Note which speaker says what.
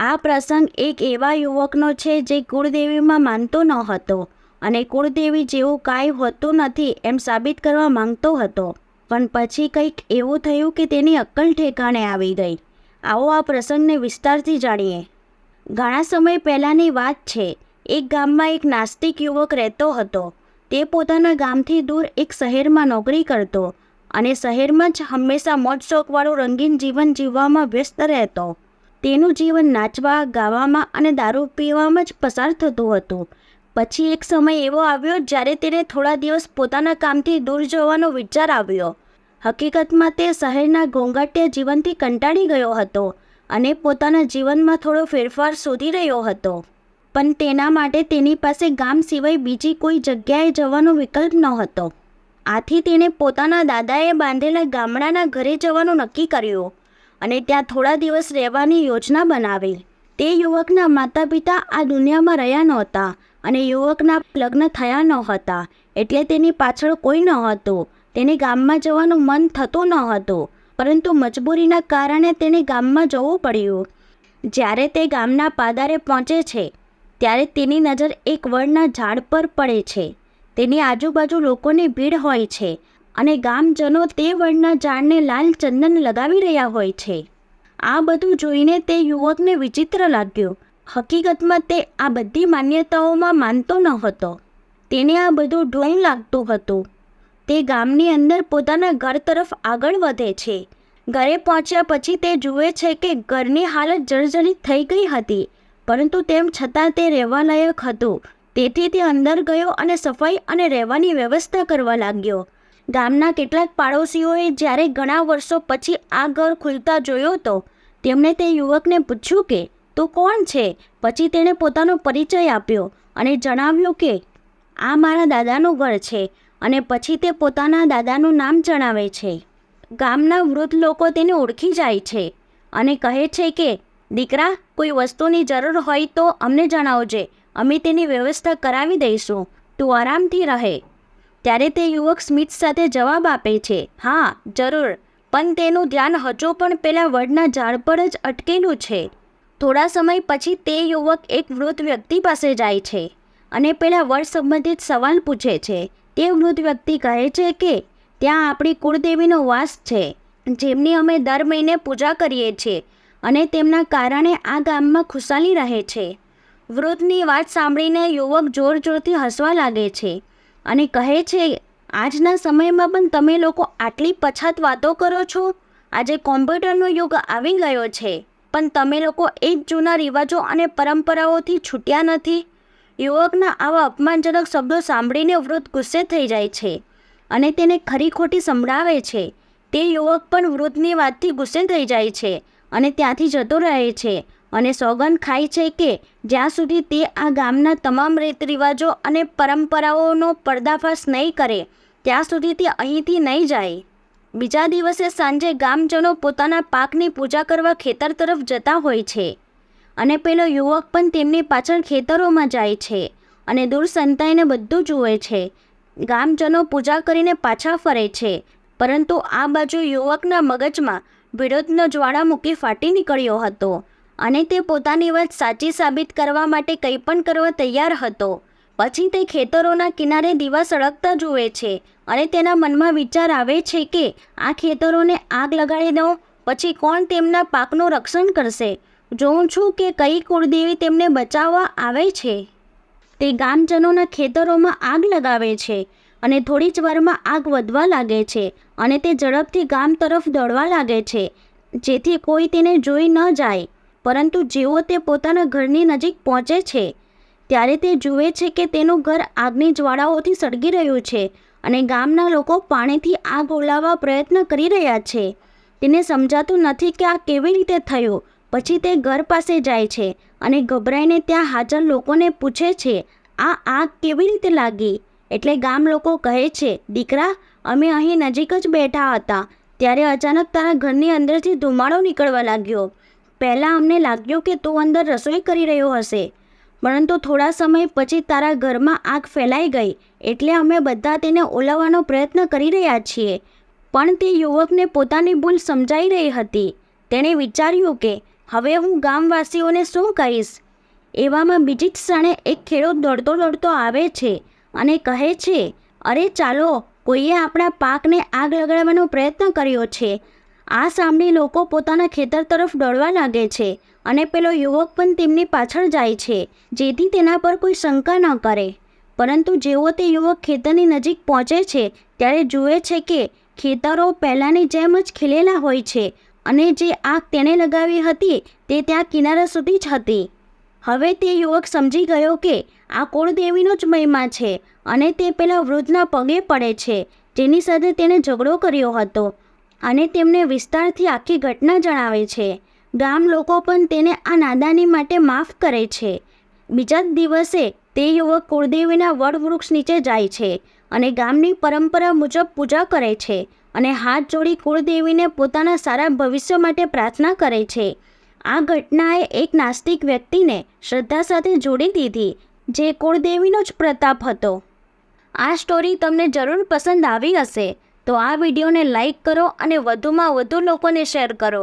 Speaker 1: આ પ્રસંગ એક એવા યુવકનો છે જે કુળદેવીમાં માનતો ન હતો અને કુળદેવી જેવું કાંઈ હોતું નથી એમ સાબિત કરવા માંગતો હતો. પણ પછી કંઈક એવું થયું કે તેની અક્કલ ઠેકાણે આવી ગઈ. આવો આ પ્રસંગને વિસ્તારથી જાણીએ. ઘણા સમય પહેલાંની વાત છે. એક ગામમાં એક નાસ્તિક યુવક રહેતો હતો. તે પોતાના ગામથી દૂર એક શહેરમાં નોકરી કરતો અને શહેરમાં જ હંમેશા મોજ શોખવાળું રંગીન જીવન જીવવામાં વ્યસ્ત રહેતો. તેનું જીવન નાચવા, ગાવામાં અને દારૂ પીવામાં જ પસાર થતું હતું. પછી એક સમય એવો આવ્યો જ્યારે તેને થોડા દિવસ પોતાના કામથી દૂર જવાનો વિચાર આવ્યો. હકીકતમાં તે શહેરના ઘોંઘાટિયા જીવનથી કંટાળી ગયો હતો અને પોતાના જીવનમાં થોડો ફેરફાર શોધી રહ્યો હતો. પણ તેના માટે તેની પાસે ગામ સિવાય બીજી કોઈ જગ્યાએ જવાનો વિકલ્પ ન હતો આથી તેણે પોતાના દાદાએ બાંધેલા ગામડાના ઘરે જવાનું નક્કી કર્યું. અને ત્યાં થોડા દિવસ રહેવાની યોજના બનાવી. તે યુવકના માતા પિતા આ દુનિયામાં રહ્યા નહોતા અને યુવકના લગ્ન થયા ન હતા એટલે તેની પાછળ કોઈ ન હતું તેને ગામમાં જવાનું મન થતું ન હતું પરંતુ મજબૂરીના કારણે તેને ગામમાં જવું પડ્યું. જ્યારે તે ગામના પાદારે પહોંચે છે, ત્યારે તેની નજર એક વડના ઝાડ પર પડે છે. તેની આજુબાજુ લોકોની ભીડ હોય છે અને ગામજનો તે વણના ઝાડને લાલ ચંદન લગાવી રહ્યા હોય છે. આ બધું જોઈને તે યુવકને વિચિત્ર લાગ્યું. હકીકતમાં તે આ બધી માન્યતાઓમાં માનતો ન હતો. તેને આ બધું ઢોંગ લાગતું હતું. તે ગામની અંદર પોતાના ઘર તરફ આગળ વધે છે. ઘરે પહોંચ્યા પછી તે જુએ છે કે ઘરની હાલત જર્જરિત થઈ ગઈ હતી, પરંતુ તેમ છતાં તે રહેવા લાયક હતું. તેથી તે અંદર ગયો અને સફાઈ અને રહેવાની વ્યવસ્થા કરવા લાગ્યો. ગામના કેટલાક પાડોશીઓએ જ્યારે ઘણા વર્ષો પછી આ ઘર ખુલતા જોયો તો તેમણે તે યુવકને પૂછ્યું કે, તું કોણ છે? પછી તેણે પોતાનો પરિચય આપ્યો અને જણાવ્યું કે, આ મારા દાદાનું ઘર છે અને પછી તે પોતાના દાદાનું નામ જણાવે છે. ગામના વૃદ્ધ લોકો તેને ઓળખી જાય છે અને કહે છે કે, દીકરા, કોઈ વસ્તુની જરૂર હોય તો અમને જણાવજે. અમે તેની વ્યવસ્થા કરાવી દઈશું. તું આરામથી રહે. ત્યારે તે યુવક સ્મિત સાથે જવાબ આપે છે, હા, જરૂર, પણ તેનું ધ્યાન હજુ પણ પેલા વડના ઝાડ પર જ અટકેલું છે. થોડા સમય પછી તે યુવક એક વૃદ્ધ વ્યક્તિ પાસે જાય છે અને પેલા વડ સંબંધિત સવાલ પૂછે છે. તે વૃદ્ધ વ્યક્તિ કહે છે કે, ત્યાં આપણી કુળદેવીનો વાસ છે, જેમની અમે દર મહિને પૂજા કરીએ છીએ અને તેમના કારણે આ ગામમાં ખુશાલી રહે છે. વૃદ્ધની વાત સાંભળીને યુવક જોર જોરથી હસવા લાગે છે. અને કહે છે, આજના સમયમાં પણ તમે લોકો આટલી પછાત વાતો કરો છો? આજે કોમ્પ્યુટરનો યુગ આવી ગયો છે, પણ તમે લોકો એ જ જૂના રિવાજો અને પરંપરાઓથી છૂટ્યા નથી. યુવકના આવા અપમાનજનક શબ્દો સાંભળીને વૃદ્ધ ગુસ્સે થઈ જાય છે અને તેને ખરી ખોટી સંભળાવે છે. તે યુવક પણ વૃદ્ધની વાતથી ગુસ્સે થઈ જાય છે અને ત્યાંથી જતો રહે છે. અને સોગંદ ખાય છે કે જ્યાં સુધી તે આ ગામના તમામ રીત રિવાજો અને પરંપરાઓનો પર્દાફાશ નહીં કરે, ત્યાં સુધી તે અહીંથી નહીં જાય. બીજા દિવસે સાંજે ગામજનો પોતાના પાકની પૂજા કરવા ખેતર તરફ જતા હોય છે અને પેલો યુવક પણ તેમની પાછળ ખેતરોમાં જાય છે અને દૂર સંતાઈને બધું જુએ છે. ગામજનો પૂજા કરીને પાછા ફરે છે, પરંતુ આ બાજુ યુવકના મગજમાં વિરોધનો જ્વાળામુખી ફાટી નીકળ્યો હતો. અને તે પોતાની વાત સાચી સાબિત કરવા માટે કંઈ પણ કરવા તૈયાર હતો. પછી તે ખેતરોના કિનારે દીવા સળગતા જુએ છે અને તેના મનમાં વિચાર આવે છે કે આ ખેતરોને આગ લગાડી દઉં, પછી કોણ તેમના પાકનું રક્ષણ કરશે? જોઉં છું કે કઈ કુળદેવી તેમને બચાવવા આવે છે. તે ગામજનોના ખેતરોમાં આગ લગાવે છે અને થોડી જ વારમાં આગ વધવા લાગે છે અને તે ઝડપથી ગામ તરફ દોડવા લાગે છે, જેથી કોઈ તેને જોઈ ન જાય. પરંતુ જેવો તે પોતાના ઘરની નજીક પહોંચે છે, ત્યારે તે જુએ છે કે તેનું ઘર આગની જ્વાળાઓથી સળગી રહ્યું છે અને ગામના લોકો પાણીથી આગ ઓલાવવા પ્રયત્ન કરી રહ્યા છે. તેને સમજાતું નથી કે આ કેવી રીતે થયું. પછી તે ઘર પાસે જાય છે અને ગભરાઈને ત્યાં હાજર લોકોને પૂછે છે, આ આગ કેવી રીતે લાગી? એટલે ગામ લોકો કહે છે, દીકરા, અમે અહીં નજીક જ બેઠા હતા, ત્યારે અચાનક તારા ઘરની અંદરથી ધુમાડો નીકળવા લાગ્યો. પહેલાં અમને લાગ્યું કે તું અંદર રસોઈ કરી રહ્યો હશે. પરંતુ થોડા સમય પછી તારા ઘરમાં આગ ફેલાઈ ગઈ, એટલે અમે બધા તેને ઓલાવવાનો પ્રયત્ન કરી રહ્યા છીએ. પણ તે યુવકને પોતાની ભૂલ સમજાઈ રહી હતી. તેણે વિચાર્યું કે, હવે હું ગામવાસીઓને શું કહીશ? એવામાં બીજી જ ક્ષણે એક ખેડૂત દોડતો દોડતો આવે છે અને કહે છે, અરે ચાલો, કોઈએ આપણા પાકને આગ લગાડવાનો પ્રયત્ન કર્યો છે. આ સાંભળી લોકો પોતાના ખેતર તરફ દોડવા લાગે છે અને પેલો યુવક પણ તેમની પાછળ જાય છે, જેથી તેના પર કોઈ શંકા ન કરે. પરંતુ જેવો તે યુવક ખેતરની નજીક પહોંચે છે, ત્યારે જુએ છે કે ખેતરો પહેલાંની જેમ જ ખીલેલા હોય છે અને જે આગ તેણે લગાવી હતી તે ત્યાં કિનારા સુધી જ હતી. હવે તે યુવક સમજી ગયો કે આ કુળદેવીનો જ મહિમા છે અને તે પેલા વૃદ્ધના પગે પડે છે, જેની સાથે તેણે ઝઘડો કર્યો હતો. અને તેમને વિસ્તારથી આખી ઘટના જણાવે છે. ગામ લોકો પણ તેને આ નાદાની માટે માફ કરે છે. બીજા જ દિવસે તે યુવક કુળદેવીના વડવૃક્ષ નીચે જાય છે અને ગામની પરંપરા મુજબ પૂજા કરે છે અને હાથ જોડી કુળદેવીને પોતાના સારા ભવિષ્ય માટે પ્રાર્થના કરે છે. આ ઘટનાએ એક નાસ્તિક વ્યક્તિને શ્રદ્ધા સાથે જોડી દીધી, જે કુળદેવીનો જ પ્રતાપ હતો. આ સ્ટોરી તમને જરૂર પસંદ આવી હશે. તો આ વિડીયોને લાઈક કરો અને વધુમાં વધુ લોકોને શેર કરો.